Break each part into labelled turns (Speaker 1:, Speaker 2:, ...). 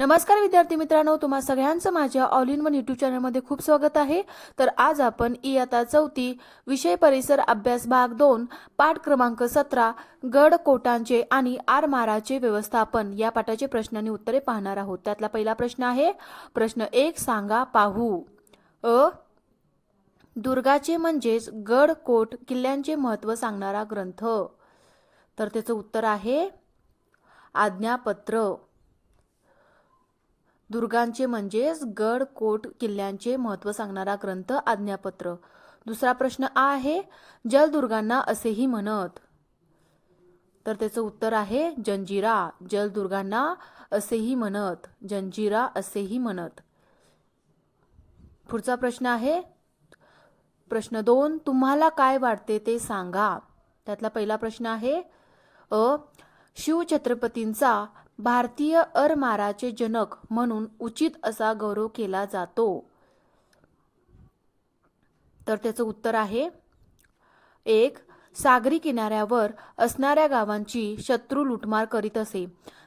Speaker 1: नमस्कार विद्यार्थी मित्रांनो तुम्हा सगळ्यांचं माझ्या ऑल इन वन यूट्यूब चॅनलमध्ये खूप स्वागत आहे. तर आज आपण इयत्ता चौथी विषय परिसर अभ्यास भाग दोन पाठ क्रमांक सतरा गड कोटांचे आणि आरमाराचे व्यवस्थापन या पाठाचे प्रश्न आणि उत्तरे पाहणार आहोत. त्यातला पहिला प्रश्न आहे प्रश्न एक सांगा पाहू. अ दुर्गाचे म्हणजेच गड कोट किल्ल्यांचे महत्त्व सांगणारा ग्रंथ. तर त्याचं उत्तर आहे आज्ञापत्र. दुर्गांचे म्हणजेच गड कोट किल्ल्यांचे महत्त्व सांगणारा ग्रंथ आज्ञापत्र. दुसरा प्रश्न आ आहे जलदुर्गांना असेही म्हणत. तर त्याचं उत्तर आहे जंजिरा. जलदुर्गांना असेही म्हणत. जंजिरा असेही म्हणत. पुढचा प्रश्न आहे. प्रश्न दोन तुम्हाला काय वाटते ते सांगा. त्यातला पहिला प्रश्न आहे अ शिवछत्रपतींचा भारतीय अरमाराचे जनक म्हणून उचित असा गौरव केला जातो. तर त्याचं उत्तर आहे एक सागरी किनाऱ्यावर असणाऱ्या गावांची शत्रू लुटमार करीत असे.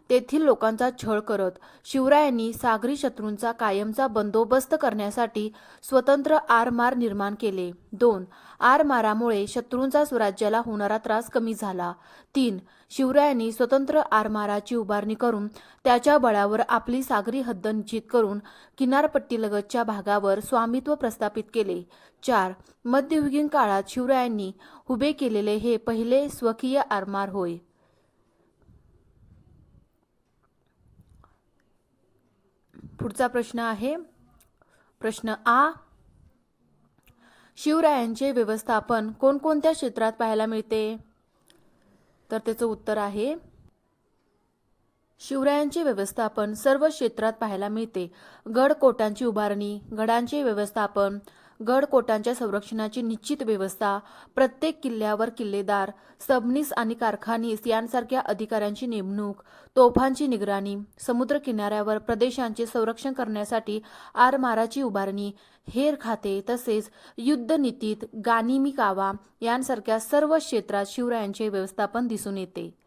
Speaker 1: तेथील लोकांचा छळ करत शिवरायांनी सागरी शत्रूंचा कायमचा बंदोबस्त करण्यासाठी स्वतंत्र आरमार निर्माण केले. दोन आरमारामुळे शत्रूंचा स्वराज्याला होणारा त्रास कमी झाला. तीन शिवरायांनी स्वतंत्र आरमाराची उभारणी करून त्याच्या बळावर आपली सागरी हद्द निश्चित करून किनारपट्टीलगतच्या भागावर स्वामित्व प्रस्थापित केले. चार मध्ययुगीन काळात शिवरायांनी उभे केलेले हे पहिले स्वकीय आरमार होय. पुढचा प्रश्न आहे. प्रश्न आ. शिवरायांचे व्यवस्थापन कोणकोणत्या क्षेत्रात पाहायला मिळते? तर त्याचं उत्तर आहे. शिवरायांचे व्यवस्थापन सर्व क्षेत्रात पाहायला मिळते. गड कोटांची उभारणी गडांचे व्यवस्थापन गडकोटांच्या संरक्षणाची निश्चित व्यवस्था प्रत्येक किल्ल्यावर किल्लेदार सबनीस आणि कारखानीस यांसारख्या अधिकाऱ्यांची नेमणूक तोफांची निगराणी समुद्र किनाऱ्यावर प्रदेशांचे संरक्षण करण्यासाठी आरमाराची उभारणी हेर खाते तसेच युद्धनीतीत गानिमी कावा यांसारख्या सर्व क्षेत्रात शिवरायांचे व्यवस्थापन दिसून येते.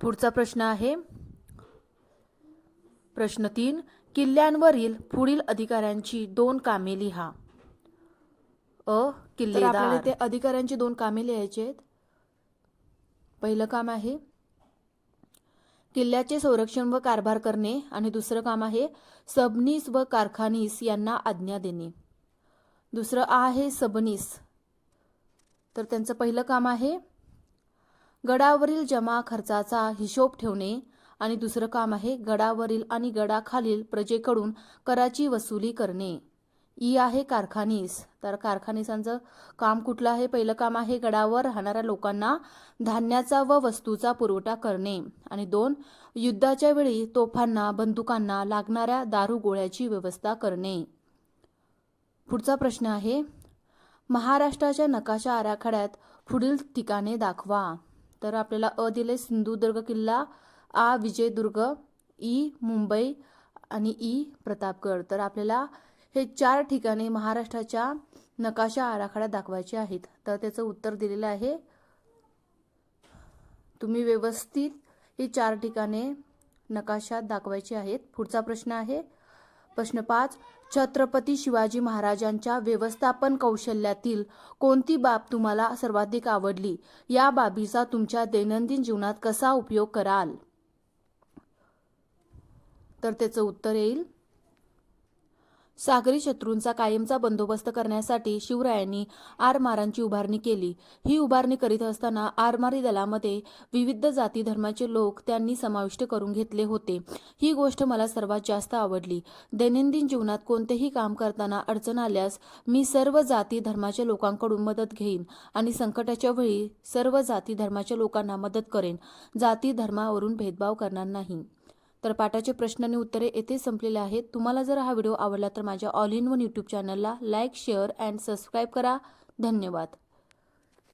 Speaker 1: पुढचा प्रश्न आहे. प्रश्न तीन किल्ल्यांवरील पुढील अधिकाऱ्यांची दोन कामे लिहा. अ किल्लेदार. ते अधिकाऱ्यांची दोन कामे लिहायची आहेत. पहिलं काम आहे किल्ल्याचे संरक्षण व कारभार करणे आणि दुसरं काम आहे सबनीस व कारखानीस यांना आज्ञा देणे. दुसरं आहे सबनीस. तर त्यांचं पहिलं काम आहे गडावरील जमा खर्चाचा हिशोब ठेवणे आणि दुसरं काम आहे गडावरील आणि गडाखालील प्रजेकडून कराची वसुली करणे. ई आहे कारखानीस. तर कारखानीसांचं काम कुठलं आहे? पहिलं काम आहे गडावर राहणाऱ्या लोकांना धान्याचा व वस्तूचा पुरवठा करणे. आणि दोन युद्धाच्या वेळी तोफांना बंदुकांना लागणाऱ्या दारू गोळ्याची व्यवस्था करणे. पुढचा प्रश्न आहे महाराष्ट्राच्या नकाशा आराखड्यात पुढील ठिकाणे दाखवा. तर आपल्याला अ दिले सिंधुदुर्ग किल्ला आ विजयदुर्ग ई मुंबई आणि ई प्रतापगड. तर आपल्याला हे चार ठिकाणे महाराष्ट्राच्या नकाशा आराखड्या दाखवायचे आहेत. तर त्याचं उत्तर दिलेलं आहे. तुम्ही व्यवस्थित ही चार ठिकाणे नकाशात दाखवायची आहेत. पुढचा प्रश्न आहे प्रश्न पाच छत्रपती शिवाजी महाराजांच्या व्यवस्थापन कौशल्यातील कोणती बाब तुम्हाला सर्वाधिक आवडली? या बाबीचा तुमच्या दैनंदिन जीवनात कसा उपयोग कराल? तर त्याचं उत्तर येईल. सागरी शत्रूंचा कायमचा बंदोबस्त करण्यासाठी शिवरायांनी आरमारांची उभारणी केली. ही उभारणी करीत असताना आरमारी दलामध्ये विविध जाती धर्माचे लोक त्यांनी समाविष्ट करून घेतले होते. ही गोष्ट मला सर्वात जास्त आवडली. दैनंदिन जीवनात कोणतेही काम करताना अडचण आल्यास मी सर्व जाती धर्माच्या लोकांकडून मदत घेईन आणि संकटाच्या वेळी सर्व जाती धर्माच्या लोकांना मदत करेन. जाती धर्मावरून भेदभाव करणार नाही. तर पाठाचे प्रश्न आणि उत्तरे येथे संपलेले आहेत. तुम्हाला जर हा व्हिडिओ आवडला तर माझ्या ऑल इन वन यूट्यूब चॅनलला लाईक शेअर अँड सबस्क्राईब करा. धन्यवाद.